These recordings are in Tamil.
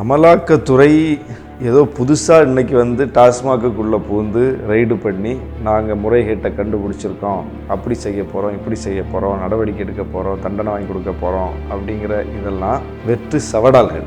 அமலாக்கத்துறை ஏதோ புதுசாக இன்றைக்கி வந்து டாஸ்மாகுக்குள்ளே பூந்து ரைடு பண்ணி நாங்கள் முறைகேட்டை கண்டுபிடிச்சிருக்கோம். அப்படி செய்ய போகிறோம் இப்படி செய்ய போகிறோம் நடவடிக்கை எடுக்க போகிறோம் தண்டனை வாங்கி கொடுக்க போகிறோம் அப்படிங்கிற இதெல்லாம் வெற்று சவடால்கள்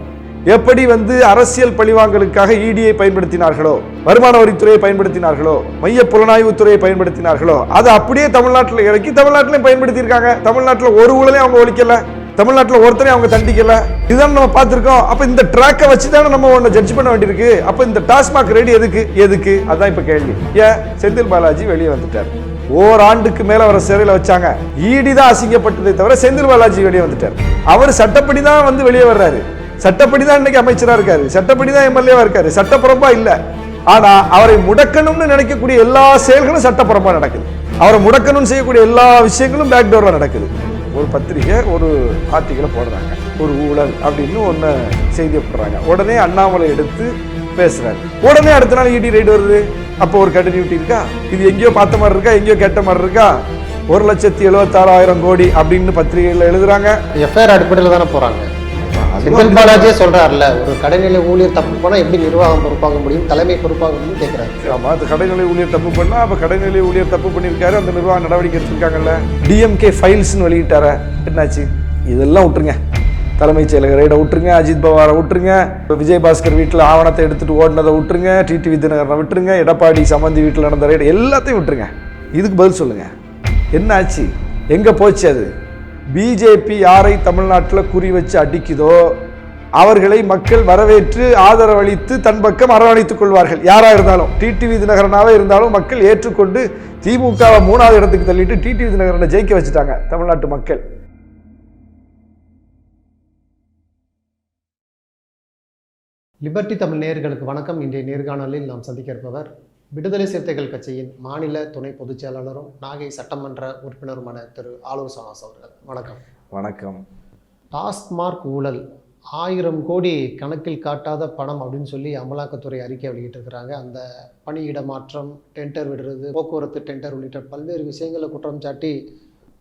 எப்படி வந்து அரசியல் பழிவாங்கலுக்காக இடியை பயன்படுத்தினார்களோ வருமான வரித்துறையை பயன்படுத்தினார்களோ மைய புலனாய்வுத்துறையை பயன்படுத்தினார்களோ அதை அப்படியே தமிழ்நாட்டில் இறக்கி தமிழ்நாட்டிலையும் பயன்படுத்தியிருக்காங்க. தமிழ்நாட்டில் ஒரு ஊழலையும் அவங்க ஒழிக்கலை. தமிழ்நாட்டில் ஒருத்தரையும் அவங்க தண்டிக்கல. இதுதான் நம்ம பார்த்துருக்கோம். அப்போ இந்த ட்ராக்கை வச்சு தானே நம்ம ஒன்று ஜட்ஜ் பண்ண வேண்டியிருக்கு. அப்போ இந்த டாஸ்மாக் ரெடி எதுக்கு? எதுக்கு? அதான் இப்போ கேள்வி. ஏன்? செந்தில் பாலாஜி வெளியே வந்துட்டார். ஓராண்டுக்கு மேல அவரை சிறையில் வச்சாங்க. ஈடி தான் அசிங்கப்பட்டதை தவிர செந்தில் பாலாஜி வெளியே வந்துட்டார். அவர் சட்டப்படி தான் வந்து வெளியே வர்றாரு. சட்டப்படி தான் இன்னைக்கு அமைச்சராக இருக்காரு. சட்டப்படி தான் எம்எல்ஏவா இருக்காரு. சட்டப்புறம்பா இல்லை. ஆனா அவரை முடக்கணும்னு நினைக்கக்கூடிய எல்லா செயல்களும் சட்டப்புறம்பா நடக்குது. அவரை முடக்கணும்னு செய்யக்கூடிய எல்லா விஷயங்களும் பேக்டோர்ல நடக்குது. ஒரு பத்திரிகை ஒரு ஆர்டிக்கலை போடுறாங்க. ஒரு ஊழல் அப்படின்னு ஒன்று செய்தியை போடுறாங்க. உடனே அண்ணாமலை எடுத்து பேசுறாரு. உடனே அடுத்த நாள் இடி ரைடு வருது. அப்போ ஒரு கண்டினியூட்டி இருக்கா? இது எங்கேயோ பார்த்த மாதிரி இருக்கா? எங்கேயோ கேட்ட மாதிரி இருக்கா? ஒரு லட்சத்தி எழுபத்தாறாயிரம் கோடி அப்படின்னு பத்திரிகையில் எழுதுறாங்க. எஃப்ஐஆர் அடிப்படையில் தானே போகிறாங்க செந்தில் பாலாஜியே சொல்றாருல்ல ஒரு கடைநிலை ஊழியர் தப்பு போனா எப்படி நிர்வாகம் பொறுப்பாக முடியும் தலைமை பொறுப்பாக முடியும் கேட்கிறாரு ஆமா அது கடைநிலை ஊழியர் தப்பு பண்ணா அப்ப கடைநிலை ஊழியர் தப்பு பண்ணியிருக்காரு அந்த நிர்வாக நடவடிக்கை எடுத்திருக்காங்கல்ல. டிஎம்கே ஃபைல்ஸ்னு வெளியிட்டார? என்னாச்சு? இதெல்லாம் விட்டுருங்க. தலைமைச் செயலக ரைடை விட்டுருங்க அஜித் பவாரை விட்டுருங்க இப்ப விஜயபாஸ்கர் வீட்டில் ஆவணத்தை எடுத்துட்டு ஓடினதை விட்டுருங்க டிடிவி தினகரனை விட்டுருங்க எடப்பாடி சம்பந்தி வீட்டில் நடந்த ரைடு எல்லாத்தையும் விட்டுருங்க. இதுக்கு பதில் சொல்லுங்க. என்ன ஆச்சு எங்க போச்சு அது? பிஜேபி யாரை தமிழ்நாட்டில் குறி வச்சு அடிக்குதோ அவர்களை மக்கள் வரவேற்று ஆதரவளித்து தன் பக்கம் அரவணைத்துக் கொள்வார்கள். யாராக இருந்தாலும் டிடிவி தினகரனாவே இருந்தாலும் மக்கள் ஏற்றுக்கொண்டு திமுகவை மூணாவது இடத்துக்கு தள்ளிட்டு டிடிவி தினகரனை ஜெயிக்க வச்சுட்டாங்க தமிழ்நாட்டு மக்கள். லிபர்டி தமிழ் நேர்களுக்கு வணக்கம். இன்றைய நேர்காணலில் நாம் சந்திக்க இருப்பவர் விடுதலை சிறுத்தைகள் கட்சியின் மாநில துணை பொதுச் செயலாளரும் நாகை சட்டமன்ற உறுப்பினருமான திரு ஆலூர் சவாஸ் அவர்கள். வணக்கம். வணக்கம். டாஸ்மார்க் ஊழல் ஆயிரம் கோடி கணக்கில் காட்டாத பணம் அப்படின்னு சொல்லி அமலாக்கத்துறை அறிக்கை வெளியிட்டிருக்கிறாங்க. அந்த பணியிட மாற்றம் டெண்டர் விடுறது போக்குவரத்து டெண்டர் உள்ளிட்ட பல்வேறு விஷயங்களை குற்றம் சாட்டி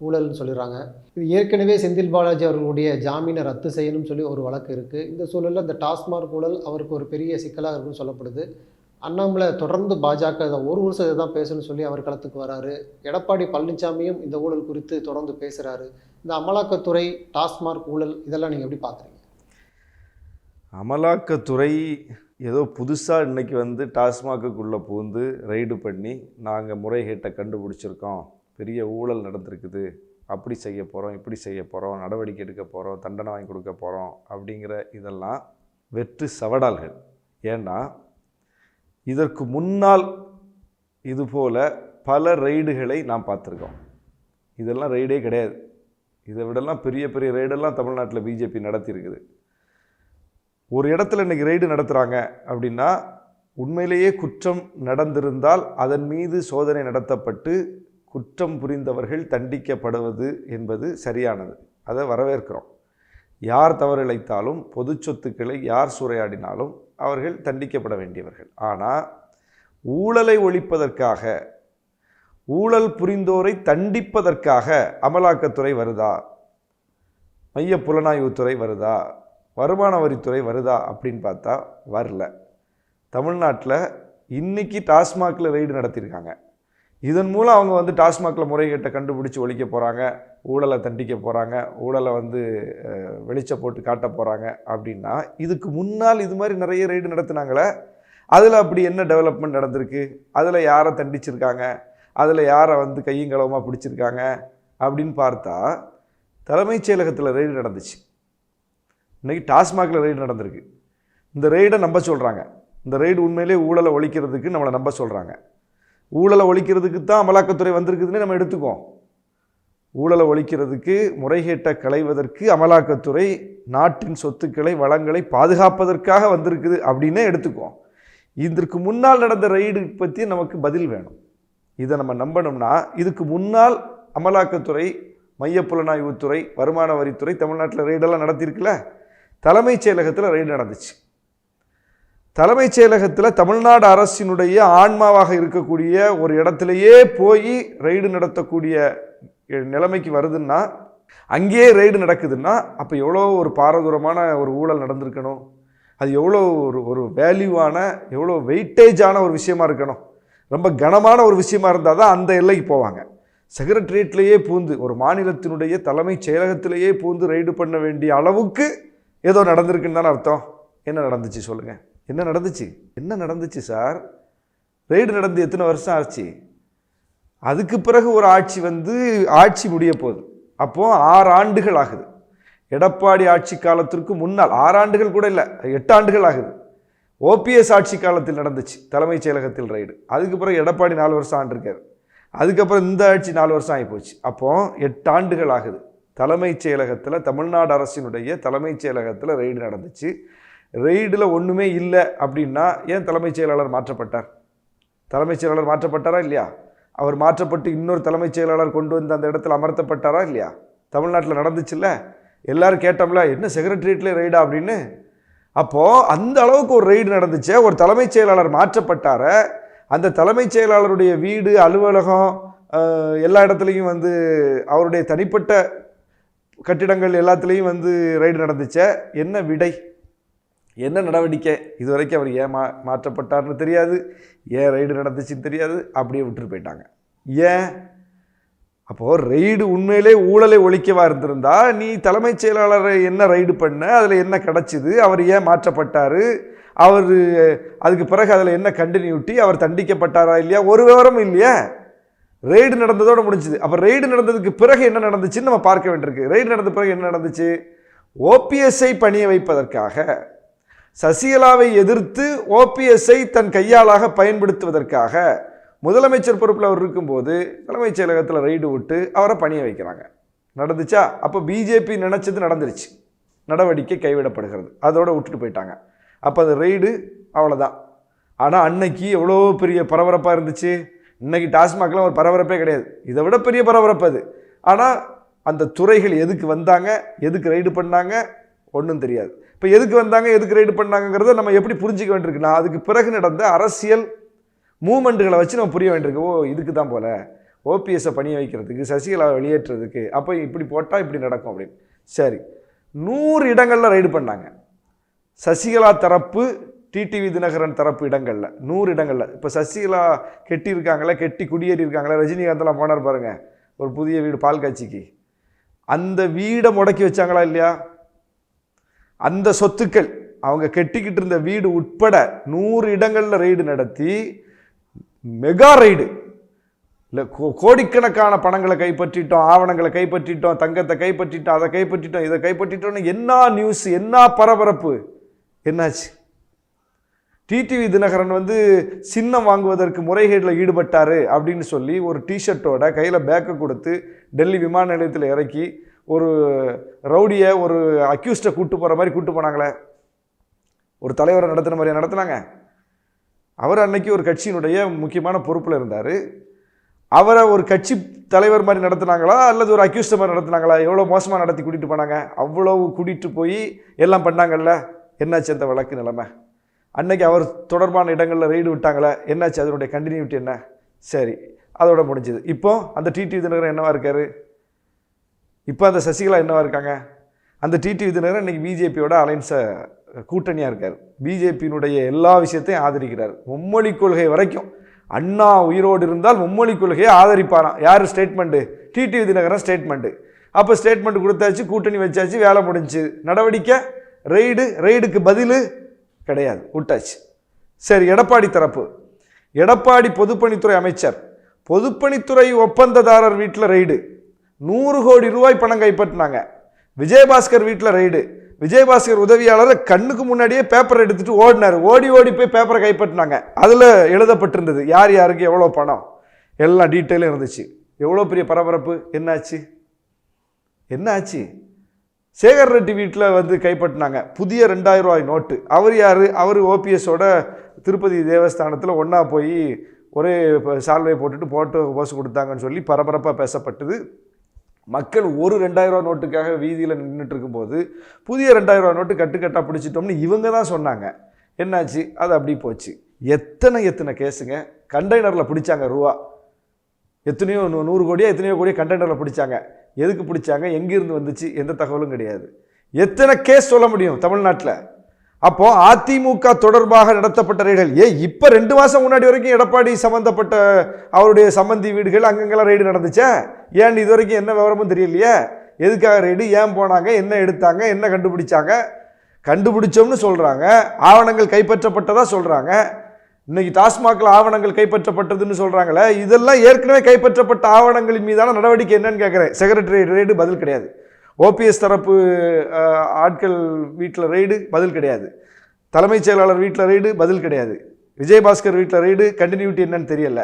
ஊழல்னு சொல்லிடுறாங்க. இது ஏற்கனவே செந்தில் பாலாஜி அவர்களுடைய ஜாமீனை ரத்து செய்யணும்னு சொல்லி ஒரு வழக்கு இருக்குது இந்த சூழலில் இந்த டாஸ்மார்க் ஊழல் அவருக்கு ஒரு பெரிய சிக்கலாக இருக்குன்னு சொல்லப்படுது. அண்ணாமலை தொடர்ந்து பாஜக இதை ஒரு வருஷம் இதை தான் பேசணும்னு சொல்லி அவர் களத்துக்கு வராரு. எடப்பாடி பழனிசாமியும் இந்த ஊழல் குறித்து தொடர்ந்து பேசுகிறாரு இந்த அமலாக்கத்துறை டாஸ்மார்க் ஊழல் இதெல்லாம் நீங்கள் எப்படி பார்க்குறீங்க அமலாக்கத்துறை ஏதோ புதுசாக இன்றைக்கி வந்து டாஸ்மாகுக்குள்ளே பூந்து ரைடு பண்ணி நாங்கள் முறைகேட்டை கண்டுபிடிச்சிருக்கோம். பெரிய ஊழல் நடந்திருக்குது. அப்படி செய்ய போகிறோம் இப்படி செய்ய போகிறோம் நடவடிக்கை எடுக்க போகிறோம் தண்டனை வாங்கி கொடுக்க போகிறோம் அப்படிங்கிற இதெல்லாம் வெற்று சவடால்கள் ஏன்னா இதற்கு முன்னால் இதுபோல் பல ரைடுகளை நாம் பார்த்துருக்கோம். இதெல்லாம் ரைடே கிடையாது. இதை விடலாம் பெரிய பெரிய ரைடெல்லாம் தமிழ்நாட்டில் பிஜேபி நடத்தியிருக்குது. ஒரு இடத்துல இன்னைக்கு ரைடு நடத்துகிறாங்க அப்படின்னா உண்மையிலேயே குற்றம் நடந்திருந்தால் அதன் மீது சோதனை நடத்தப்பட்டு குற்றம் புரிந்தவர்கள் தண்டிக்கப்படுவது என்பது சரியானது. அதை வரவேற்கிறோம். யார் தவறிழைத்தாலும் பொது சொத்துக்களை யார் சூறையாடினாலும் அவர்கள் தண்டிக்கப்பட வேண்டியவர்கள். ஆனால் ஊழலை ஒழிப்பதற்காக ஊழல் புரிந்தோரை தண்டிப்பதற்காக அமலாக்கத்துறை வருதா? மைய புலனாய்வுத்துறை வருதா? வருமான வரித்துறை வருதா? அப்படின்னு பார்த்தா வரல. தமிழ்நாட்டில் இன்றைக்கி டாஸ்மாகில் ரெய்டு நடத்தியிருக்காங்க. இதன் மூலம் அவங்க வந்து டாஸ்மாகில் முறைகேட்டை கண்டுபிடிச்சி ஒழிக்க போகிறாங்க ஊழலை தண்டிக்க போகிறாங்க ஊழலை வந்து வெளிச்ச போட்டு காட்ட போகிறாங்க அப்படின்னா இதுக்கு முன்னால் இது மாதிரி நிறைய ரைடு நடத்துனாங்களே அதில் அப்படி என்ன டெவலப்மெண்ட் நடந்திருக்கு? அதில் யாரை தண்டிச்சிருக்காங்க? அதில் யாரை வந்து கையும் பிடிச்சிருக்காங்க? அப்படின்னு பார்த்தா தலைமைச் செயலகத்தில் ரெய்டு நடந்துச்சு. இன்றைக்கி டாஸ்மாகில் ரெய்டு நடந்திருக்கு. இந்த ரெய்டை நம்ப சொல்கிறாங்க இந்த ரெய்டு உண்மையிலே ஊழலை ஒழிக்கிறதுக்கு நம்மளை நம்ப சொல்கிறாங்க ஊழலை ஒழிக்கிறதுக்கு தான் அமலாக்கத்துறை வந்திருக்குதுன்னு நம்ம எடுத்துக்குவோம். ஊழலை ஒழிக்கிறதுக்கு முறைகேட்டை களைவதற்கு அமலாக்கத்துறை நாட்டின் சொத்துக்களை வளங்களை பாதுகாப்பதற்காக வந்திருக்குது அப்படின்னே எடுத்துக்குவோம். இதற்கு முன்னால் நடந்த ரெய்டு பற்றி நமக்கு பதில் வேணும். இதை நம்ம நம்பணும்னா இதுக்கு முன்னால் அமலாக்கத்துறை மைய புலனாய்வுத்துறை வருமான வரித்துறை தமிழ்நாட்டில் ரெய்டெல்லாம் நடத்தியிருக்குல்ல? தலைமைச் செயலகத்தில் ரெய்டு நடந்துச்சு. தலைமைச் செயலகத்தில் தமிழ்நாடு அரசினுடைய ஆன்மாவாக இருக்கக்கூடிய ஒரு இடத்துலையே போய் ரெய்டு நடத்தக்கூடிய நிலைமைக்கு வருதுன்னா அங்கேயே ரெய்டு நடக்குதுன்னா அப்போ எவ்வளோ ஒரு பாரதூரமான ஒரு ஊழல் நடந்திருக்கணும்? அது எவ்வளோ ஒரு ஒரு வேல்யூவான எவ்வளோ வெயிட்டேஜான ஒரு விஷயமா இருக்கணும்? ரொம்ப கனமான ஒரு விஷயமா இருந்தால் தான் அந்த எல்லைக்கு போவாங்க. செக்ரட்டரியேட்லேயே பூந்து ஒரு மாநிலத்தினுடைய தலைமைச் செயலகத்திலேயே பூந்து ரைடு பண்ண வேண்டிய அளவுக்கு ஏதோ நடந்திருக்குன்னு தானே அர்த்தம்? என்ன நடந்துச்சு சொல்லுங்கள் என்ன நடந்துச்சு? என்ன நடந்துச்சு சார்? ரைடு நடந்து எத்தனை வருஷம் ஆச்சு? அதுக்கு பிறகு ஒரு ஆட்சி வந்து ஆட்சி முடிய போகுது. அப்போது ஆறு ஆண்டுகள் ஆகுது. எடப்பாடி ஆட்சி காலத்திற்கு முன்னால் ஆறு ஆண்டுகள் கூட இல்லை எட்டு ஆண்டுகள் ஆகுது. ஓபிஎஸ் ஆட்சி காலத்தில் நடந்துச்சு தலைமைச் செயலகத்தில் ரைடு அதுக்கு பிறகு எடப்பாடி நாலு வருஷம் ஆண்டிருக்காரு. அதுக்கப்புறம் இந்த ஆட்சி நாலு வருஷம் ஆகிப்போச்சு அப்போது எட்டு ஆண்டுகள் ஆகுது. தலைமைச் செயலகத்தில் தமிழ்நாடு அரசினுடைய தலைமைச் செயலகத்தில் ரெய்டு நடந்துச்சு. ரெய்டில் ஒன்றுமே இல்லை அப்படின்னா ஏன் தலைமைச் செயலாளர் மாற்றப்பட்டார்? தலைமைச் செயலாளர் மாற்றப்பட்டாரா இல்லையா? அவர் மாற்றப்பட்டு இன்னொரு தலைமைச் செயலாளர் கொண்டு வந்து அந்த இடத்துல அமர்த்தப்பட்டாரா இல்லையா? தமிழ்நாட்டில் நடந்துச்சுல்ல? எல்லோரும் கேட்டோம்ல என்ன செக்ரட்டரியேட்டில் ரெய்டா அப்படின்னு? அப்போது அந்த அளவுக்கு ஒரு ரெய்டு நடந்துச்சு. ஒரு தலைமைச் செயலாளர் மாற்றப்பட்டார அந்த தலைமைச் செயலாளருடைய வீடு அலுவலகம் எல்லா இடத்துலையும் வந்து அவருடைய தனிப்பட்ட கட்டிடங்கள் எல்லாத்துலேயும் வந்து ரைடு நடந்துச்சே. என்ன விடை? என்ன நடவடிக்கை? இது வரைக்கும் அவர் ஏன் மா மாற்றப்பட்டார்னு தெரியாது. ஏன் ரைடு நடந்துச்சுன்னு தெரியாது. அப்படியே விட்டுட்டு போயிட்டாங்க. ஏன்? அப்போது ரெய்டு உண்மையிலே ஊழலை ஒழிக்கவா இருந்திருந்தா நீ தலைமைச் செயலாளரை என்ன ரைடு பண்ண? அதில் என்ன கிடச்சிது? அவர் ஏன் மாற்றப்பட்டார்? அவர் அதுக்கு பிறகு அதில் என்ன கண்டினியூட்டி அவர் தண்டிக்கப்பட்டாரா இல்லையா? ஒரு விவரமும் இல்லையா. ரெய்டு நடந்ததோடு முடிஞ்சுது. அப்போ ரெய்டு நடந்ததுக்கு பிறகு என்ன நடந்துச்சுன்னு நம்ம பார்க்க வேண்டியிருக்கு. ரெய்டு நடந்த பிறகு என்ன நடந்துச்சு? ஓபிஎஸ்ஐ பணிய வைப்பதற்காக சசிகலாவை எதிர்த்து ஓபிஎஸ்ஐ தன் கையாளாக பயன்படுத்துவதற்காக முதலமைச்சர் பொறுப்பில் அவர் இருக்கும்போது தலைமைச் செயலகத்தில் ரைடு விட்டு அவரை பணிய வைக்கிறாங்க. நடந்துச்சா? அப்போ பிஜேபி நினச்சது நடந்துருச்சு. நடவடிக்கை கைவிடப்படுகிறது. அதோட விட்டுட்டு போயிட்டாங்க. அப்போ அந்த ரெய்டு அவ்வளோதான். ஆனால் அன்னைக்கு எவ்வளோ பெரிய பரபரப்பாக இருந்துச்சு. இன்னைக்கு டாஸ்மாக்லாம் ஒரு பரபரப்பே கிடையாது. இதை விட பெரிய பரபரப்பு அது. ஆனால் அந்த துறைகள் எதுக்கு வந்தாங்க? எதுக்கு ரைடு பண்ணாங்க? ஒன்றும் தெரியாது. இப்போ எதுக்கு வந்தாங்க எதுக்கு ரைடு பண்ணாங்கங்கிறத நம்ம எப்படி புரிஞ்சிக்க வேண்டியிருக்குன்னா அதுக்கு பிறகு நடந்த அரசியல் மூமெண்ட்டுகளை வச்சு நம்ம புரிய வேண்டியிருக்கு. ஓ இதுக்கு தான் போல ஓபிஎஸ்ஸை பணிய வைக்கிறதுக்கு சசிகலாவை வெளியேற்றுறதுக்கு அப்போ இப்படி போட்டால் இப்படி நடக்கும் அப்படின்னு. சரி. நூறு இடங்களில் ரைடு பண்ணாங்க. சசிகலா தரப்பு டிடிவி தினகரன் தரப்பு இடங்களில் நூறு இடங்களில். இப்போ சசிகலா கெட்டி இருக்காங்களே கெட்டி குடியேறி இருக்காங்களே ரஜினிகாந்தெல்லாம் போனார் பாருங்கள் ஒரு புதிய வீடு பால் காட்சிக்கு அந்த வீடை முடக்கி வச்சாங்களா இல்லையா? அந்த சொத்துக்கள் அவங்க கெட்டிக்கிட்டு இருந்த வீடு உட்பட நூறு இடங்களில் ரெய்டு நடத்தி மெகா ரெய்டு இல்லை கோ கோடிக்கணக்கான பணங்களை கைப்பற்றிட்டோம் ஆவணங்களை கைப்பற்றிட்டோம் தங்கத்தை கைப்பற்றிட்டோம் அதை கைப்பற்றிட்டோம் இதை கைப்பற்றிட்டோம்னு என்ன நியூஸ் என்ன பரபரப்பு? என்னாச்சு? டிடிவி தினகரன் வந்து சின்னம் வாங்குவதற்கு முறைகேட்டில் ஈடுபட்டார் அப்படின்னு சொல்லி ஒரு டிஷர்ட்டோட கையில் பேக்கை கொடுத்து டெல்லி விமான நிலையத்தில் இறக்கி ஒரு ரவுடியை ஒரு அக்யூஸ்டை கூப்பிட்டு போகிற மாதிரி கூப்பிட்டு போனாங்களே. ஒரு தலைவரை நடத்துன மாதிரியா நடத்துனாங்க. அவர் அன்னைக்கு ஒரு கட்சியினுடைய முக்கியமான பொறுப்பில் இருந்தார். அவரை ஒரு கட்சி தலைவர் மாதிரி நடத்துனாங்களா? அல்லது ஒரு அக்யூஸ்ட மாதிரி நடத்துனாங்களா? எவ்வளோ மோசமாக நடத்தி கூட்டிகிட்டு போனாங்க? அவ்வளோ கூட்டிகிட்டு போய் எல்லாம் பண்ணாங்கல்ல? என்னாச்சு அந்த வழக்கு நிலைமை? அன்னைக்கு அவர் தொடர்பான இடங்களில் ரெய்டு விட்டாங்களே. என்னாச்சு? அதனுடைய கண்டினியூட்டி என்ன? சரி அதோட முடிஞ்சது. இப்போ அந்த டிடி தினகரன் என்னவா இருக்காரு? இப்போ அந்த சசிகலா என்னவா இருக்காங்க? அந்த டிடி தினகரன் இன்னைக்கு பிஜேபியோட அலைன்ஸை கூட்டணியாக இருக்கார். பிஜேபியினுடைய எல்லா விஷயத்தையும் ஆதரிக்கிறார். மும்மொழி கொள்கை வரைக்கும் அண்ணா உயிரோடு இருந்தால் மும்மொழி கொள்கையை ஆதரிப்பாராம். யார் ஸ்டேட்மெண்ட்டு டிடி விதிநகரம் ஸ்டேட்மெண்ட்டு அப்போ ஸ்டேட்மெண்ட் கொடுத்தாச்சு கூட்டணி வச்சாச்சு வேலை முடிஞ்சுச்சு நடவடிக்கை? ரெய்டு ரெய்டுக்கு பதில்? கிடையாது. விட்டாச்சு. சரி எடப்பாடி தரப்பு. எடப்பாடி பொதுப்பணித்துறை அமைச்சர். பொதுப்பணித்துறை ஒப்பந்ததாரர் வீட்டில் ரெய்டு நூறு கோடி ரூபாய் பணம் கைப்பற்றினாங்க. விஜயபாஸ்கர் வீட்டில் ரெய்டு விஜயபாஸ்கர் உதவியாளர் கண்ணுக்கு முன்னாடியே பேப்பர் எடுத்துட்டு ஓடினார். ஓடி ஓடி போய் பேப்பரை கைப்பற்றினாங்க. அதில் எழுதப்பட்டிருந்தது யார் யாருக்கு எவ்வளோ பணம்? எல்லாம் டீட்டெயிலும் இருந்துச்சு. எவ்வளோ பெரிய பரபரப்பு? என்னாச்சு? என்னாச்சு? சேகர் ரெட்டி வீட்டில் வந்து கைப்பற்றினாங்க. புதிய ரெண்டாயிரம் ரூபாய் நோட்டு. அவர் யார்? அவர் ஓபிஎஸோட திருப்பதி தேவஸ்தானத்தில் ஒன்றா போய் ஒரே சால்வை போட்டுட்டு போட்டோ போஸ் கொடுத்தாங்கன்னு சொல்லி பரபரப்பாக பேசப்பட்டது. மக்கள் ஒரு ரெண்டாயிரம் நோட்டுக்காக வீதியில் நின்றுட்டு இருக்கும்போது புதிய ரெண்டாயிரம் நோட்டு கட்டுக்கட்டாக பிடிச்சிட்டோம்னு இவங்க தான் சொன்னாங்க. என்னாச்சு? அது அப்படி போச்சு. எத்தனை எத்தனை கேஸுங்க? கண்டெய்னரில் பிடிச்சாங்க ரூபா. எத்தனையோ நூ- நூறு கோடியோ எத்தனையோ கோடியோ கண்டெய்னரில் பிடிச்சாங்க. எதுக்கு பிடிச்சாங்க? எங்கேருந்து வந்துச்சு? எந்த தகவலும் கிடையாது. எத்தனை கேஸ் சொல்ல முடியும் தமிழ்நாட்டில்? அப்போ அதிமுக தொடர்பாக நடத்தப்பட்ட ரெய்டுகள் ஏ இப்போ ரெண்டு மாதம் முன்னாடி வரைக்கும் எடப்பாடி சம்மந்தப்பட்ட அவருடைய சம்பந்தி வீடுகள் அங்கங்கெல்லாம் ரெய்டு நடந்துச்சே? ஏன் இது வரைக்கும் என்ன விவரமும் தெரியலையே? எதுக்காக ரெய்டு ஏன் போனாங்க? என்ன எடுத்தாங்க? என்ன கண்டுபிடிச்சாங்க? கண்டுபிடிச்சோம்னு சொல்கிறாங்க ஆவணங்கள் கைப்பற்றப்பட்டதா சொல்கிறாங்க இன்னைக்கு டாஸ்மாகில் ஆவணங்கள் கைப்பற்றப்பட்டதுன்னு சொல்கிறாங்களே இதெல்லாம் ஏற்கனவே கைப்பற்றப்பட்ட ஆவணங்களின் மீதான நடவடிக்கை என்னன்னு கேட்குறேன் செக்ரட்டரி ரெய்டு பதில் கிடையாது. ஓபிஎஸ் தரப்பு ஆட்கள் வீட்டில் ரெய்டு பதில் கிடையாது. தலைமைச் செயலாளர் வீட்டில் ரெய்டு பதில் கிடையாது. விஜயபாஸ்கர் வீட்டில் ரெய்டு கண்டினியூட்டி என்னன்னு தெரியல.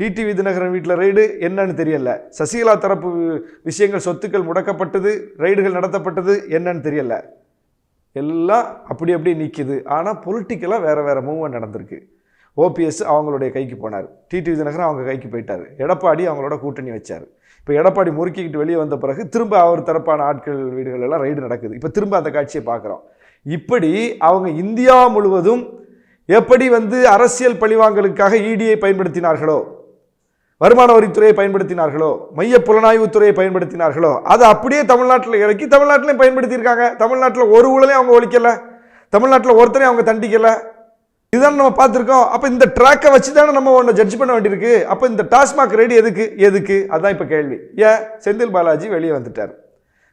டிடிவி தினகரன் வீட்டில் ரெய்டு என்னன்னு தெரியல. சசிகலா தரப்பு விஷயங்கள் சொத்துக்கள் முடக்கப்பட்டது ரெய்டுகள் நடத்தப்பட்டது என்னன்னு தெரியல. எல்லாம் அப்படி அப்படியே நிற்கிது ஆனால் பொலிட்டிக்கலாக வேறு வேறு மூவ்மெண்ட் நடந்திருக்கு. ஓபிஎஸ் அவங்களுடைய கைக்கு போனார். டிடிவி தினகரன் அவங்க கைக்கு போயிட்டார். எடப்பாடி அவங்களோட கூட்டணி வச்சார். இப்போ எடப்பாடி முறுக்கிக்கிட்டு வெளியே வந்த பிறகு திரும்ப அவர் தரப்பான ஆட்கள் வீடுகள் எல்லாம் ரைடு நடக்குது. இப்போ திரும்ப அந்த காட்சியை பார்க்குறோம். இப்படி அவங்க இந்தியா முழுவதும் எப்படி வந்து அரசியல் பழிவாங்கலுக்காக இடியை பயன்படுத்தினார்களோ வருமான வரித்துறையை பயன்படுத்தினார்களோ மைய புலனாய்வுத்துறையை பயன்படுத்தினார்களோ அதை அப்படியே தமிழ்நாட்டில் இறக்கி தமிழ்நாட்டிலையும் பயன்படுத்தியிருக்காங்க. தமிழ்நாட்டில் ஒரு ஊழலையும் அவங்க ஒழிக்கலை. தமிழ்நாட்டில் ஒருத்தரையும் அவங்க தண்டிக்கலை. இதுதான் நம்ம பார்த்துருக்கோம். அப்போ இந்த ட்ராக்கை வச்சு தானே நம்ம ஒன்று ஜட்ஜ் பண்ண வேண்டியிருக்கு. அப்போ இந்த டாஸ்மாக் ரெடி எதுக்கு? எதுக்கு? அதான் இப்போ கேள்வி. ஏன் செந்தில் பாலாஜி வெளியே வந்துட்டார்.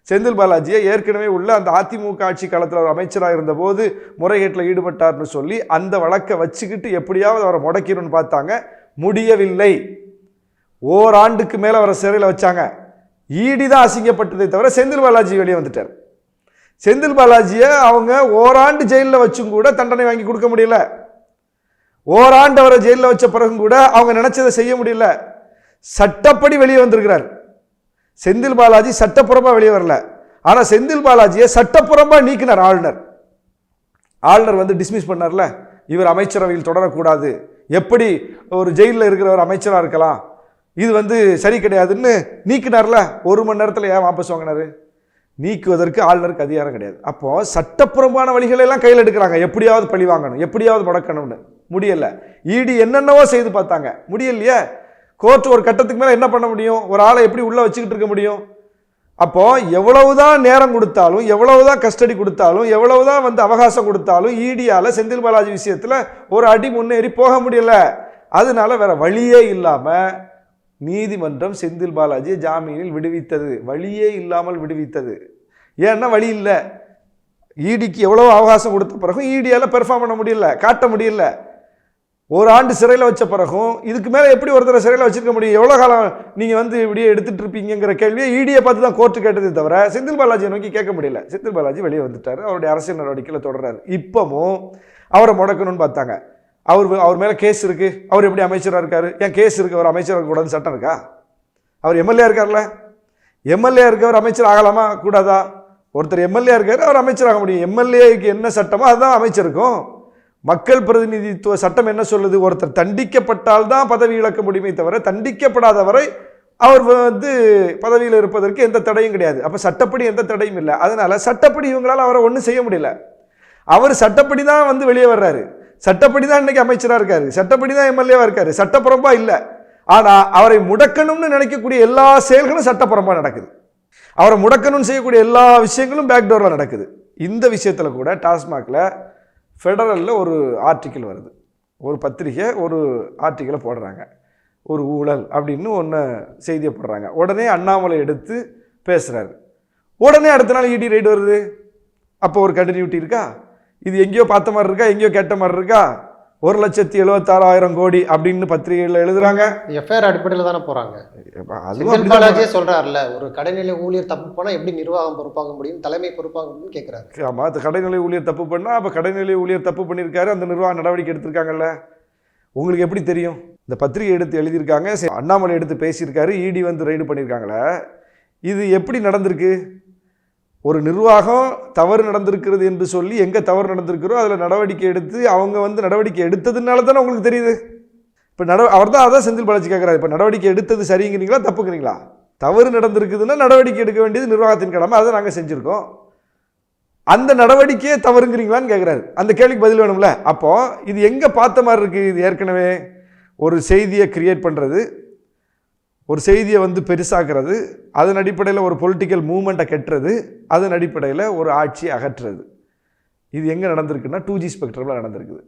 செந்தில் பாலாஜியை ஏற்கனவே உள்ள அந்த அதிமுக ஆட்சி காலத்தில் அவர் அமைச்சராக இருந்தபோது முறைகேட்டில் ஈடுபட்டார்னு சொல்லி அந்த வழக்கை வச்சுக்கிட்டு எப்படியாவது அவரை முடக்கிடணும்னு பார்த்தாங்க. முடியவில்லை. ஓராண்டுக்கு மேலே அவரை சிறையில் வச்சாங்க. ஈடி தான் அசிங்கப்பட்டதை தவிர செந்தில் பாலாஜி வெளியே வந்துட்டார். செந்தில் பாலாஜியை அவங்க ஓராண்டு ஜெயிலில் வச்சும் கூட தண்டனை வாங்கி கொடுக்க முடியல. ஓராண்டு அவரை ஜெயிலில் வச்ச பிறகும் கூட அவங்க நினச்சதை செய்ய முடியல. சட்டப்படி வெளியே வந்திருக்கிறார். செந்தில் பாலாஜி சட்டப்புறமாக வெளியே வரல. ஆனால் செந்தில் பாலாஜியை சட்டப்புறமாக நீக்கினார் ஆளுநர். ஆளுநர் வந்து டிஸ்மிஸ் பண்ணார்ல. இவர் அமைச்சரவையில் தொடரக்கூடாது. எப்படி ஒரு ஜெயிலில் இருக்கிறவர் அமைச்சராக இருக்கலாம். இது வந்து சரி கிடையாதுன்னு நீக்கினார்ல. ஒரு மணி நேரத்தில் ஏன் வாபஸ் வாங்கினாரு? நீக்குவதற்கு ஆளுநருக்கு அதிகாரம் கிடையாது. அப்போது சட்டப்புறம்பான வழிகளெல்லாம் கையில் எடுக்கிறாங்க. எப்படியாவது பழி வாங்கணும். எப்படியாவது முடக்கணும்னு. முடியலை. இடி என்னென்னவோ செய்து பார்த்தாங்க. முடியலையே? கோர்ட் ஒரு கட்டத்துக்கு மேலே என்ன பண்ண முடியும்? ஒரு ஆளை எப்படி உள்ளே வச்சுக்கிட்டு இருக்க முடியும்? அப்போது எவ்வளவுதான் நேரம் கொடுத்தாலும் எவ்வளவுதான் கஸ்டடி கொடுத்தாலும் எவ்வளவுதான் வந்து அவகாசம் கொடுத்தாலும் ஈடியால் செந்தில் பாலாஜி விஷயத்தில் ஒரு அடி முன்னேறி போக முடியல. அதனால வேற வழியே இல்லாமல் நீதிமன்றம் செந்தில் பாலாஜியை ஜாமீனில் விடுவித்தது. வழியே இல்லாமல் விடுவித்தது. ஏன்னா வழி இல்லை. ஈடிக்கு எவ்வளோ அவகாசம் கொடுத்த பிறகும் ஈடியால் பெர்ஃபார்ம் பண்ண முடியல. காட்ட முடியல. ஒரு ஆண்டு சிறையில் வச்ச பிறகும் இதுக்கு மேலே எப்படி ஒருத்தரை சிறையில் வச்சிருக்க முடியும்? எவ்வளோ காலம் நீங்கள் வந்து இப்படியே எடுத்துகிட்டு இருப்பீங்கிற கேள்வியை இடியை பார்த்து தான் கோர்ட்டு கேட்டதே தவிர செந்தில் பாலாஜியை நோக்கி கேட்க முடியல. செந்தில் பாலாஜி வெளியே வந்துட்டார். அவருடைய அரசியல் நடவடிக்கையில் தொடர்றாரு. இப்போவும் அவரை முடக்கணும்னு பார்த்தாங்க. அவர் அவர் மேலே கேஸ் இருக்குது அவர் எப்படி அமைச்சராக இருக்கார்? ஏன் கேஸ் இருக்கு? அவர் அமைச்சராக இருக்கக்கூடாதுன்னு சட்டம் இருக்கா? அவர் எம்எல்ஏ இருக்கார்ல? எம்எல்ஏ இருக்கவர் அமைச்சர் ஆகலாமா? கூடாதா? ஒருத்தர் எம்எல்ஏ இருக்காரு அவர் அமைச்சராக முடியும். எம்எல்ஏக்கு என்ன சட்டமோ அதுதான் அமைச்சருக்கும். மக்கள் பிரதிநிதித்துவ சட்டம் என்ன சொல்லுது? ஒருத்தர் தண்டிக்கப்பட்டால் தான் பதவி இழக்க முடியுமே தவிர தண்டிக்கப்படாதவரை அவர் வந்து பதவியில் இருப்பதற்கு எந்த தடையும் கிடையாது. அப்போ சட்டப்படி எந்த தடையும் இல்லை. அதனால் சட்டப்படி இவங்களால் அவரை ஒன்றும் செய்ய முடியல. அவர் சட்டப்படி தான் வந்து வெளியே வர்றாரு. சட்டப்படி தான் இன்னைக்கு அமைச்சராக இருக்கார். சட்டப்படி தான் எம்எல்ஏவாக இருக்கார். சட்டப்புறம்பாக இல்லை. ஆனால் அவரை முடக்கணும்னு நினைக்கக்கூடிய எல்லா செயல்களும் சட்டப்புறமாக நடக்குது. அவரை முடக்கணும்னு செய்யக்கூடிய எல்லா விஷயங்களும் பேக்டோரில் நடக்குது. இந்த விஷயத்தில் கூட டாஸ்மாகில் ஃபெடரலில் ஒரு ஆர்டிக்கிள் வருது. ஒரு பத்திரிகை ஒரு ஆர்டிக்கிளை போடுறாங்க. ஒரு ஊழல் அப்படின்னு ஒன்று செய்தியை போடுறாங்க. உடனே அண்ணாமலை எடுத்து பேசுகிறாரு உடனே அடுத்த நாள் இடி ரைடு வருது. அப்போ ஒரு கண்டினியூட்டி இருக்கா? இது எங்கேயோ பார்த்த மாதிரி இருக்கா? எங்கேயோ கேட்ட மாதிரி இருக்கா? ஒரு லட்சத்தி எழுபத்தாறாயிரம் கோடி அப்படின்னு பத்திரிகையில் எழுதுறாங்க. எஃப்ஐஆர் அடிப்படையில் தானே அப்படிதான் பாலாஜியே சொல்றாருல்ல ஒரு கடைநிலை ஊழியர் தப்பு போனா எப்படி நிர்வாகம் பொறுப்பாக முடியும் தலைமை பொறுப்பாக முடியும்னு கேட்கிறாரு ஆமாம் அது கடைநிலை ஊழியர் தப்பு பண்ணால் அப்போ கடைநிலை ஊழியர் தப்பு பண்ணியிருக்காரு அந்த நிர்வாக நடவடிக்கை எடுத்திருக்காங்கல்ல. உங்களுக்கு எப்படி தெரியும்? இந்த பத்திரிகை எடுத்து எழுதியிருக்காங்க அண்ணாமலை எடுத்து பேசியிருக்காரு இடி வந்து ரைடு பண்ணியிருக்காங்களே. இது எப்படி நடந்திருக்கு? ஒரு நிர்வாகம் தவறு நடந்திருக்கிறது என்று சொல்லி எங்கே தவறு நடந்திருக்கிறோ அதில் நடவடிக்கை எடுத்து அவங்க வந்து நடவடிக்கை எடுத்ததுனால தானே உங்களுக்கு தெரியுது? இப்போ நட அவர் தான் அதான் செந்தில் பாலாஜி கேட்குறாரு இப்போ நடவடிக்கை எடுத்தது சரிங்கிறீங்களா தப்புங்கிறீங்களா? தவறு நடந்திருக்குதுன்னா நடவடிக்கை எடுக்க வேண்டியது நிர்வாகத்தின் கடமை அதை நாங்கள் செஞ்சுருக்கோம். அந்த நடவடிக்கையே தவறுங்கிறீங்களான்னு கேட்குறாரு அந்த கேள்விக்கு பதில் வேணும்ல? அப்போது இது எங்கே பார்த்த மாதிரி இருக்குது இது ஏற்கனவே? ஒரு செய்தியை கிரியேட் பண்ணுறது ஒரு செய்தியை வந்து பெருசாக்குறது அதன் அடிப்படையில் ஒரு பொலிட்டிக்கல் மூமெண்ட்டை கட்டுறது அதன் அடிப்படையில் ஒரு ஆட்சியை அகற்றுறது. இது எங்கே நடந்திருக்குன்னா டூ ஜி ஸ்பெக்ட்ரமில் நடந்திருக்குது.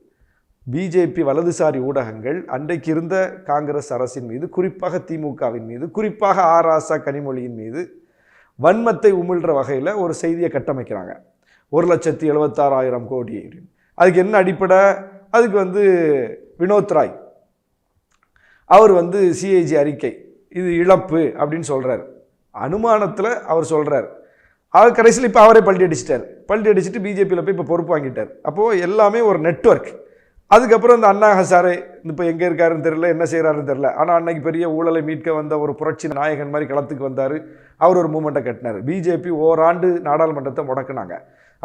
பிஜேபி வலதுசாரி ஊடகங்கள் அன்றைக்கு இருந்த காங்கிரஸ் அரசின் மீது குறிப்பாக திமுகவின் மீது குறிப்பாக ஆர் ஆசா கனிமொழியின் மீது வன்மத்தை உமிழ்கிற வகையில் ஒரு செய்தியை கட்டமைக்கிறாங்க. ஒரு லட்சத்தி எழுபத்தாறாயிரம் கோடி. அதுக்கு என்ன அடிப்படை? அதுக்கு வந்து வினோத் ராய். அவர் வந்து சிஐஜி அறிக்கை. இது இழப்பு அப்படின்னு சொல்கிறார் அனுமானத்தில் அவர் சொல்கிறார் அவர் கடைசியில் இப்போ அவரே பல்டி அடிச்சிட்டார். பல்டி அடிச்சுட்டு பிஜேபியில் போய் இப்போ பொறுப்பு வாங்கிட்டார். அப்போது எல்லாமே ஒரு நெட்வொர்க். அதுக்கப்புறம் இந்த அண்ணா ஹசாரே இப்போ எங்கே இருக்காருன்னு தெரில என்ன செய்கிறாருன்னு தெரில ஆனால் அன்னைக்கு பெரிய ஊழலை மீட்க வந்த ஒரு புரட்சி நாயகன் மாதிரி களத்துக்கு வந்தார். அவர் ஒரு மூமெண்ட்டை கட்டினார். பிஜேபி ஓராண்டு நாடாளுமன்றத்தை முடக்கினாங்க.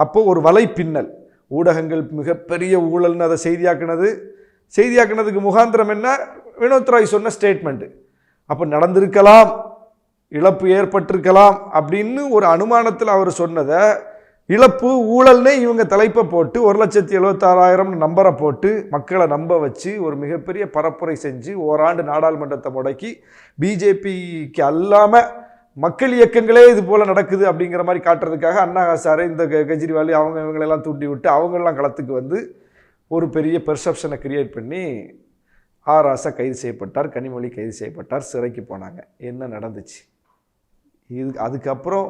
அப்போது ஒரு வலை பின்னல். ஊடகங்கள் மிகப்பெரிய ஊழல்னு அதை செய்தியாக்குனது. செய்தியாக்குனதுக்கு முகாந்திரம் என்ன? வினோத் ராய் சொன்ன ஸ்டேட்மெண்ட்டு அப்போ நடந்திருக்கலாம் இழப்பு ஏற்பட்டிருக்கலாம் அப்படின்னு ஒரு அனுமானத்தில் அவர் சொன்னதை இழப்பு ஊழல்னே இவங்க தலைப்பை போட்டு ஒரு லட்சத்தி எழுபத்தாறாயிரம் நம்பரை போட்டு மக்களை நம்ப வச்சு ஒரு மிகப்பெரிய பரப்புரை செஞ்சு ஓராண்டு நாடாளுமன்றத்தை முடக்கி பிஜேபிக்கு அல்லாமல் மக்கள் இயக்கங்களே இது போல் நடக்குது அப்படிங்கிற மாதிரி காட்டுறதுக்காக அண்ணா ஹசாரே இந்த கெ- கெஜ்ரிவால் அவங்க இவங்களெல்லாம் தூண்டி விட்டு அவங்கெல்லாம் களத்துக்கு வந்து ஒரு பெரிய பெர்செப்ஷனை கிரியேட் பண்ணி ஆராசா கைது செய்யப்பட்டார் கனிமொழி கைது செய்யப்பட்டார் சிறைக்கு போனாங்க. என்ன நடந்துச்சு? இது அதுக்கப்புறம்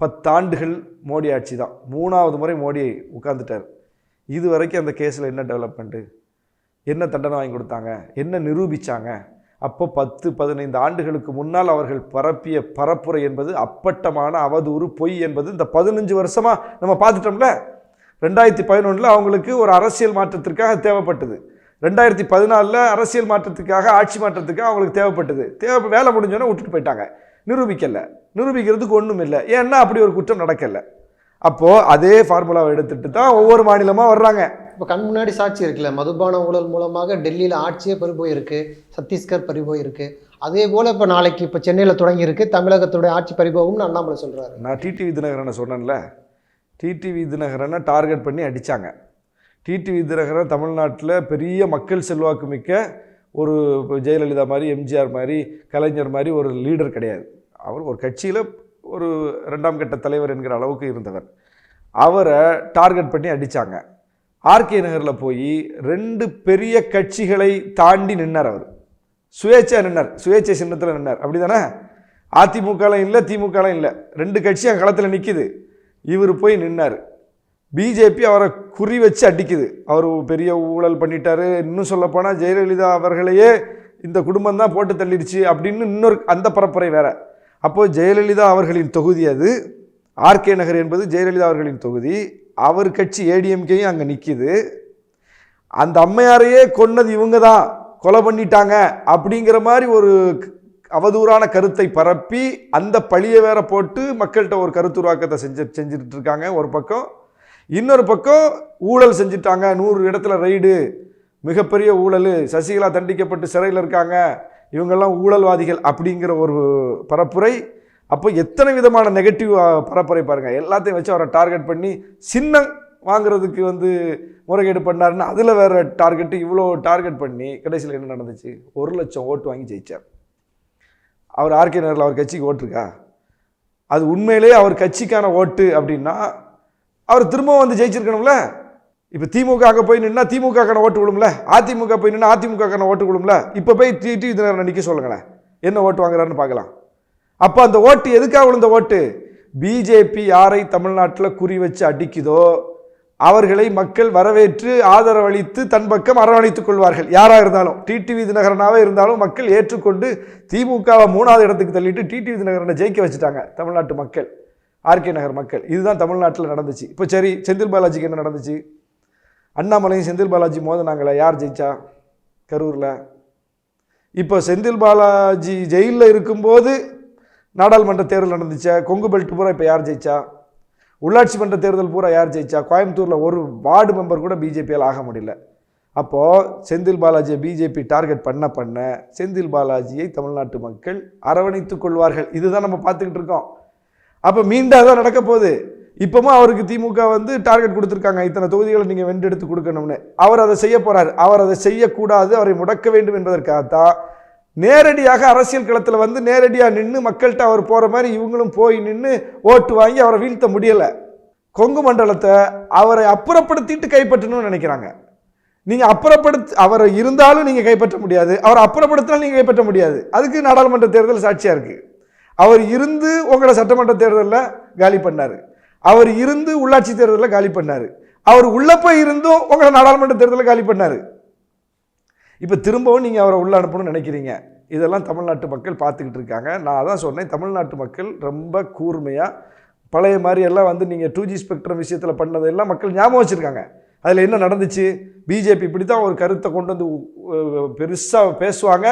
பத்தாண்டுகள் மோடி ஆட்சி தான். மூணாவது முறை மோடி உட்காந்துட்டார் இது வரைக்கும் அந்த கேஸில் என்ன டெவலப்மெண்ட்டு என்ன தண்டனை வாங்கி கொடுத்தாங்க? என்ன நிரூபித்தாங்க அப்போ பத்து பதினைந்து ஆண்டுகளுக்கு முன்னால் அவர்கள் பரப்பிய பரப்புரை என்பது அப்பட்டமான அவதூறு பொய் என்பது இந்த பதினஞ்சு வருஷமாக நம்ம பார்த்துட்டோம்ல. ரெண்டாயிரத்தி பதினொன்றில் அவங்களுக்கு ஒரு அரசியல் மாற்றத்திற்காக தேவைப்பட்டது. ரெண்டாயிரத்தி பதினாலில் அரசியல் மாற்றத்துக்காக ஆட்சி மாற்றத்துக்காக அவங்களுக்கு தேவைப்பட்டது. தேவை வேலை முடிஞ்சோன்னே விட்டுட்டு போயிட்டாங்க. நிரூபிக்கலை. நிரூபிக்கிறதுக்கு ஒன்றும் இல்லை. ஏன்னா அப்படி ஒரு குற்றம் நடக்கலை. அப்போது அதே ஃபார்முலாவை எடுத்துட்டு தான் ஒவ்வொரு மாநிலமாக வர்றாங்க. இப்போ கண் முன்னாடி சாட்சி இருக்குல்ல. மதுபான ஊழல் மூலமாக டெல்லியில் ஆட்சியே பறிபோயிருக்கு. சத்தீஸ்கர் பறிபோயிருக்கு. அதே போல் இப்போ நாளைக்கு இப்போ சென்னையில் தொடங்கியிருக்கு. தமிழகத்துடைய ஆட்சி பறிபோகும்னு அண்ணாமலை சொல்கிறாரு நான் டிடிவி தினகரனை சொன்னேன்ல. டிடிவி தினகரனை டார்கெட் பண்ணி அடித்தாங்க டிடி தினகரன் தமிழ்நாட்டில் பெரிய மக்கள் செல்வாக்கு மிக்க ஒரு இப்போ ஜெயலலிதா மாதிரி எம்ஜிஆர் மாதிரி கலைஞர் மாதிரி ஒரு லீடர் கிடையாது. அவர் ஒரு கட்சியில் ஒரு ரெண்டாம் கட்ட தலைவர் என்கிற அளவுக்கு இருந்தவர். அவரை டார்கெட் பண்ணி அடித்தாங்க ஆர்கே நகரில் போய் ரெண்டு பெரிய கட்சிகளை தாண்டி நின்னார் அவர். சுயேட்சை நின்னார். சுயேட்சை சின்னத்தில் நின்னார். அப்படி தானே அதிமுகலாம் இல்லை திமுகலாம் இல்லை. ரெண்டு கட்சி அங்கே களத்தில் நிற்கிது இவர் போய் நின்னார். பிஜேபி அவரை குறி வச்சு அடிக்குது. அவர் பெரிய ஊழல் பண்ணிட்டாரு. இன்னும் சொல்லப்போனால் ஜெயலலிதா அவர்களையே இந்த குடும்பம் தான் போட்டு தள்ளிடுச்சு அப்படின்னு இன்னொரு அந்த பரப்புரை வேற. அப்போது ஜெயலலிதா அவர்களின் தொகுதி அது. ஆர்கே நகர் என்பது ஜெயலலிதா அவர்களின் தொகுதி. அவர் கட்சி ஏடிஎம்கேயும் அங்கே நிற்கிது அந்த அம்மையாரையே கொன்னது இவங்க தான். கொலை பண்ணிட்டாங்க அப்படிங்கிற மாதிரி ஒரு அவதூறான கருத்தை பரப்பி அந்த பழியை வேற போட்டு மக்கள்கிட்ட ஒரு கருத்துருவாக்கத்தை செஞ்சு செஞ்சுட்டு இருக்காங்க ஒரு பக்கம். இன்னொரு பக்கம் ஊழல் செஞ்சுட்டாங்க. நூறு இடத்துல ரைடு மிகப்பெரிய ஊழல். சசிகலா தண்டிக்கப்பட்டு சிறையில் இருக்காங்க. இவங்கெல்லாம் ஊழல்வாதிகள் அப்படிங்கிற ஒரு பரப்புரை. அப்போ எத்தனை விதமான நெகட்டிவ் பரப்புரை பாருங்கள் எல்லாத்தையும் வச்சு அவரை டார்கெட் பண்ணி சின்னம் வாங்குறதுக்கு வந்து முறைகேடு பண்ணாருன்னு அதில் வேறு டார்கெட்டு இவ்வளோ டார்கெட் பண்ணி கடைசியில் என்ன நடந்துச்சு? ஒரு லட்சம் ஓட்டு வாங்கி ஜெயிச்சார். அவர் ஆர்கே நகரில் அவர் கட்சிக்கு ஓட்டு இருக்கா அது உண்மையிலேயே அவர் கட்சிக்கான ஓட்டு அப்படின்னா அவர் திரும்பவும் வந்து ஜெயிச்சிருக்கணும்ல? இப்போ திமுக அங்கே போய் நின்னா திமுகக்கான ஓட்டு விழும்ல? அதிமுக போய் நின்னா அதிமுகக்கான ஓட்டு விழும்ல? இப்போ போய் டி டி தினகரன் நிற்க சொல்லுங்களேன். என்ன ஓட்டு வாங்குறாருன்னு பார்க்கலாம். அப்போ அந்த ஓட்டு எதுக்காக விழுந்த ஓட்டு? பிஜேபி யாரை தமிழ்நாட்டில் குறி வச்சு அடிக்குதோ அவர்களை மக்கள் வரவேற்று ஆதரவளித்து தன் பக்கம் அரவணைத்துக் கொள்வார்கள். யாராக இருந்தாலும். டிடிவி தினகரனாவே இருந்தாலும் மக்கள் ஏற்றுக்கொண்டு திமுகவை மூணாவது இடத்துக்கு தள்ளிட்டு டிடிவி தினகரனை ஜெயிக்க வச்சுட்டாங்க தமிழ்நாட்டு மக்கள். ஆர்கே நகர் மக்கள். இதுதான் தமிழ்நாட்டில் நடந்துச்சு. இப்போ சரி செந்தில் பாலாஜிக்கு என்ன நடந்துச்சு? அண்ணாமலையும் செந்தில் பாலாஜி மோதினாங்களே யார் ஜெயிச்சா? கரூரில். இப்போ செந்தில் பாலாஜி ஜெயிலில் இருக்கும்போது நாடாளுமன்ற தேர்தல் நடந்துச்சா? கொங்கு பெல்ட் பூரா இப்போ யார் ஜெயிச்சா? உள்ளாட்சி மன்ற தேர்தல் பூரா யார் ஜெயிச்சா? கோயம்புத்தூரில் ஒரு வார்டு மெம்பர் கூட பிஜேபியால் ஆக முடியல. அப்போது செந்தில் பாலாஜியை பிஜேபி டார்கெட் பண்ண பண்ண செந்தில் பாலாஜியை தமிழ்நாட்டு மக்கள் அரவணைத்துக் கொள்வார்கள். இதுதான் நம்ம பார்த்துக்கிட்டு இருக்கோம். அப்போ மீண்டும் அதான் நடக்க போகுது. இப்போமா அவருக்கு திமுக வந்து டார்கெட் கொடுத்துருக்காங்க. இத்தனை தொகுதிகளை நீங்கள் வென்றெடுத்து கொடுக்கணும்னு. அவர் அதை செய்ய போகிறார் அவர் அதை செய்யக்கூடாது. அவரை முடக்க வேண்டும் என்பதற்காகத்தான் நேரடியாக அரசியல் களத்தில் வந்து நேரடியாக நின்று மக்கள்கிட்ட அவர் போகிற மாதிரி இவங்களும் போய் நின்று ஓட்டு வாங்கி அவரை வீழ்த்த முடியலை. கொங்கு மண்டலத்தை அவரை அப்புறப்படுத்திட்டு கைப்பற்றணும்னு நினைக்கிறாங்க. நீங்கள் அப்புறப்படுத்தி அவரை இருந்தாலும் நீங்கள் கைப்பற்ற முடியாது. அவரை அப்புறப்படுத்தினாலும் நீங்கள் கைப்பற்ற முடியாது. அதுக்கு நாடாளுமன்ற தேர்தல் சாட்சியாக இருக்குது அவர் இருந்து உங்களை சட்டமன்ற தேர்தலில் காலி பண்ணார். அவர் இருந்து உள்ளாட்சி தேர்தலில் காலி பண்ணார். அவர் உள்ளே போய் இருந்தும் உங்களை நாடாளுமன்ற தேர்தலில் காலி பண்ணார். இப்போ திரும்பவும் நீங்கள் அவரை உள்ள அனுப்பணும்னு நினைக்கிறீங்க. இதெல்லாம் தமிழ்நாட்டு மக்கள் பார்த்துக்கிட்டு இருக்காங்க. நான் அதான் சொன்னேன் தமிழ்நாட்டு மக்கள் ரொம்ப கூர்மையாக பழைய மாதிரி எல்லாம் வந்து நீங்கள் டூ ஜி ஸ்பெக்ட்ரம் விஷயத்தில் பண்ணதெல்லாம் மக்கள் ஞாபகம் வச்சுருக்காங்க. அதில் என்ன நடந்துச்சு? பிஜேபி இப்படி தான் ஒரு கருத்தை கொண்டு வந்து பெருசாக பேசுவாங்க.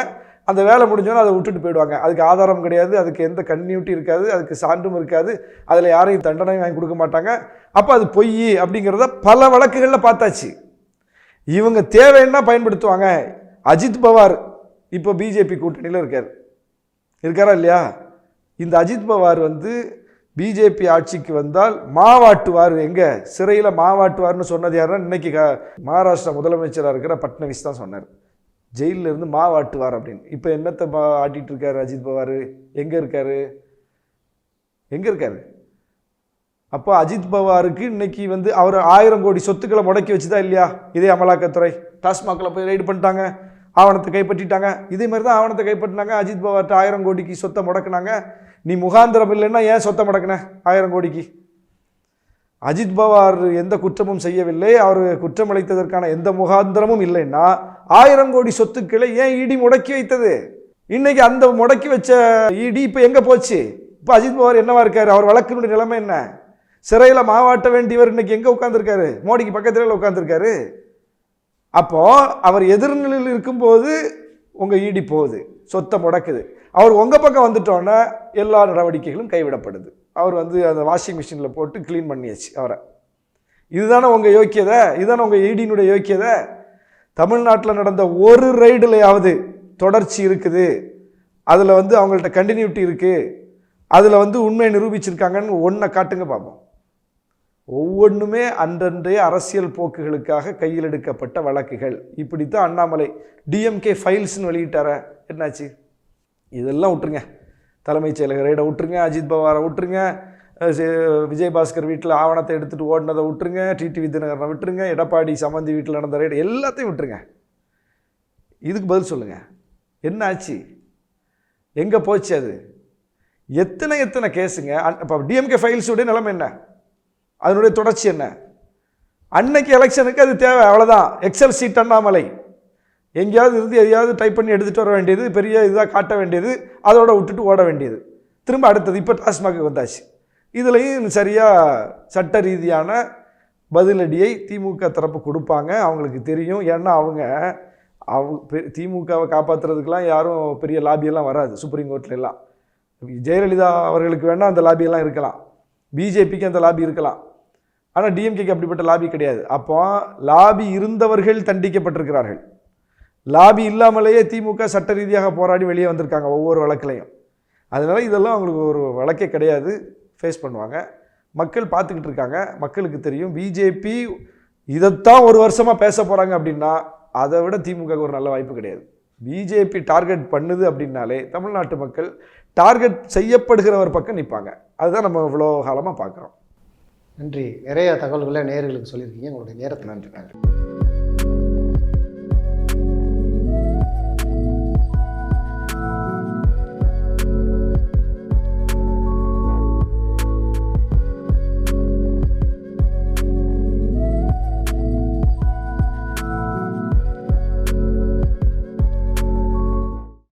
அந்த வேலை முடிஞ்சோன்னா அதை விட்டுட்டு போயிடுவாங்க. அதுக்கு ஆதாரம் கிடையாது அதுக்கு எந்த கன்யூட்டி இருக்காது அதுக்கு சான்றும் இருக்காது. அதில் யாரையும் தண்டனையும் வாங்கி கொடுக்க மாட்டாங்க. அப்போ அது பொய் அப்படிங்கிறத பல வழக்குகளில் பார்த்தாச்சு. இவங்க தேவைன்னா பயன்படுத்துவாங்க. அஜித் பவார் இப்போ பிஜேபி கூட்டணியில் இருக்கார். இருக்காரா இல்லையா? இந்த அஜித் பவார் வந்து பிஜேபி ஆட்சிக்கு வந்தால் மாவாட்டுவார். எங்கே? சிறையில் மாவாட்டுவார்னு சொன்னது யாருன்னா இன்றைக்கி க மகாராஷ்டிரா முதலமைச்சராக இருக்கிற பட்னவிஸ் தான் சொன்னார். ஜெயிலில் இருந்து மாவாட்டுவார் அப்படின்னு. இப்போ என்னத்தை மா ஆட்டிகிட்டு இருக்காரு அஜித் பவார்? எங்கே இருக்காரு? எங்கே இருக்காரு? அப்போ அஜித் பவாருக்கு இன்னைக்கு வந்து அவர் ஆயிரம் கோடி சொத்துக்களை முடக்கி வச்சுதா இல்லையா? இதே அமலாக்கத்துறை. டாஸ்மாகில் போய் ரைடு பண்ணிட்டாங்க. ஆவணத்தை கைப்பற்றிட்டாங்க. இதே மாதிரி தான் ஆவணத்தை கைப்பற்றினாங்க. அஜித் பவார்கிட்ட ஆயிரம் கோடிக்கு சொத்தை முடக்குனாங்க. நீ முகாந்திரம் இல்லைன்னா ஏன் சொத்தை முடக்குன? ஆயிரம் கோடிக்கு. அஜித் பவார் எந்த குற்றமும் செய்யவில்லை. அவர் குற்றம் அளித்ததற்கான எந்த முகாந்திரமும் இல்லைன்னா ஆயிரம் கோடி சொத்துக்களை ஏன் இடி முடக்கி வைத்தது? இன்னைக்கு அந்த முடக்கி வச்ச இடி இப்போ எங்கே போச்சு? இப்போ அஜித் பவார் என்னவா இருக்காரு? அவர் வழக்கினுடைய நிலைமை என்ன? சிறையில் மாவாட்ட வேண்டியவர் இன்னைக்கு எங்கே உட்காந்துருக்காரு மோடிக்கு பக்கத்தில் உட்காந்துருக்காரு அப்போ அவர் எதிர்நிலையில் இருக்கும்போது உங்கள் ஈடி போகுது. சொத்தை முடக்குது. அவர் உங்கள் பக்கம் வந்துட்டோன்னா எல்லா நடவடிக்கைகளும் கைவிடப்படுது. அவர் வந்து அந்த வாஷிங் மிஷினில் போட்டு க்ளீன் பண்ணியாச்சு அவரை. இதுதானே உங்கள் யோக்கியதை? இதுதானே உங்கள் ஈடியினுடைய யோக்கியதை? தமிழ்நாட்டில் நடந்த ஒரு ரைடுலையாவது தொடர்ச்சி இருக்குது. அதில் வந்து அவங்கள்ட்ட கண்டினியூட்டி இருக்குது அதில் வந்து உண்மையை நிரூபிச்சிருக்காங்கன்னு ஒன்றை காட்டுங்க பார்ப்போம் ஒவ்வொன்றுமே அன்றன்றைய அரசியல் போக்குகளுக்காக கையில் எடுக்கப்பட்ட வழக்குகள். இப்படித்தான் அண்ணாமலை டிஎம்கே ஃபைல்ஸ்னு வெளியிட்டார. என்னாச்சு? இதெல்லாம் விட்டுருங்க. தலைமைச் செயலக ரைடை விட்டுருங்க அஜித் பவாரை விட்டுருங்க விஜயபாஸ்கர் வீட்டில் ஆவணத்தை எடுத்துகிட்டு ஓடினதை விட்டுருங்க டிடிவி தினகரனை விட்டுருங்க எடப்பாடி சம்மந்தி வீட்டில் நடந்த ரைடு எல்லாத்தையும் விட்டுருங்க. இதுக்கு பதில் சொல்லுங்கள் என்ன ஆச்சு? எங்கே போச்சு அது? எத்தனை எத்தனை கேஸுங்க? இப்போ டிஎம்கே ஃபைல்ஸுடைய நிலைமை என்ன? அதனுடைய தொடர்ச்சி என்ன? அன்னைக்கு எலெக்ஷனுக்கு அது தேவை அவ்வளோதான் எக்ஸல் சீட் அண்ணாமலை. எங்கேயாவது இருந்து எதையாவது டைப் பண்ணி எடுத்துகிட்டு வர வேண்டியது பெரிய இதாக காட்ட வேண்டியது அதோட விட்டுட்டு ஓட வேண்டியது. திரும்ப அடுத்தது இப்போ டாஸ்மாக்கு வந்தாச்சு. இதுலேயும் சரியாக சட்ட ரீதியான பதிலடியை திமுக தரப்பு கொடுப்பாங்க. அவங்களுக்கு தெரியும். ஏன்னா அவங்க அவங்க பெ- திமுகவை காப்பாற்றுறதுக்கெலாம் யாரும் பெரிய லாபியெல்லாம் வராது. சுப்ரீம் கோர்ட்ல எல்லாம். ஜெயலலிதா அவர்களுக்கு வேணால் அந்த லாபியெல்லாம் இருக்கலாம். பிஜேபிக்கு அந்த லாபி இருக்கலாம். ஆனால் டிஎம்கேக்கு அப்படிப்பட்ட லாபி கிடையாது. அப்போ லாபி இருந்தவர்கள் தண்டிக்கப்பட்டிருக்கிறார்கள். லாபி இல்லாமலேயே திமுக சட்ட ரீதியாக போராடி வெளியே வந்திருக்காங்க ஒவ்வொரு வழக்குலையும். அதனால் இதெல்லாம் அவங்களுக்கு ஒரு வழக்கே கிடையாது. ஃபேஸ் பண்ணுவாங்க. மக்கள் பார்த்துக்கிட்டு இருக்காங்க. மக்களுக்கு தெரியும். பிஜேபி இதைத்தான் ஒரு வருஷமாக பேச போகிறாங்க அப்படின்னா அதை விட திமுக ஒரு நல்ல வாய்ப்பு கிடையாது. பிஜேபி டார்கெட் பண்ணுது அப்படின்னாலே தமிழ்நாட்டு மக்கள் டார்கெட் செய்யப்படுகிறவர் பக்கம் நிற்பாங்க. அதுதான் நம்ம இவ்வளோ காலமாக பார்க்குறோம். நன்றி. நிறைய தகவல்களை நேயர்களுக்கு சொல்லியிருக்கீங்க. உங்களுடைய நேரத்தை நன்றி நன்றி.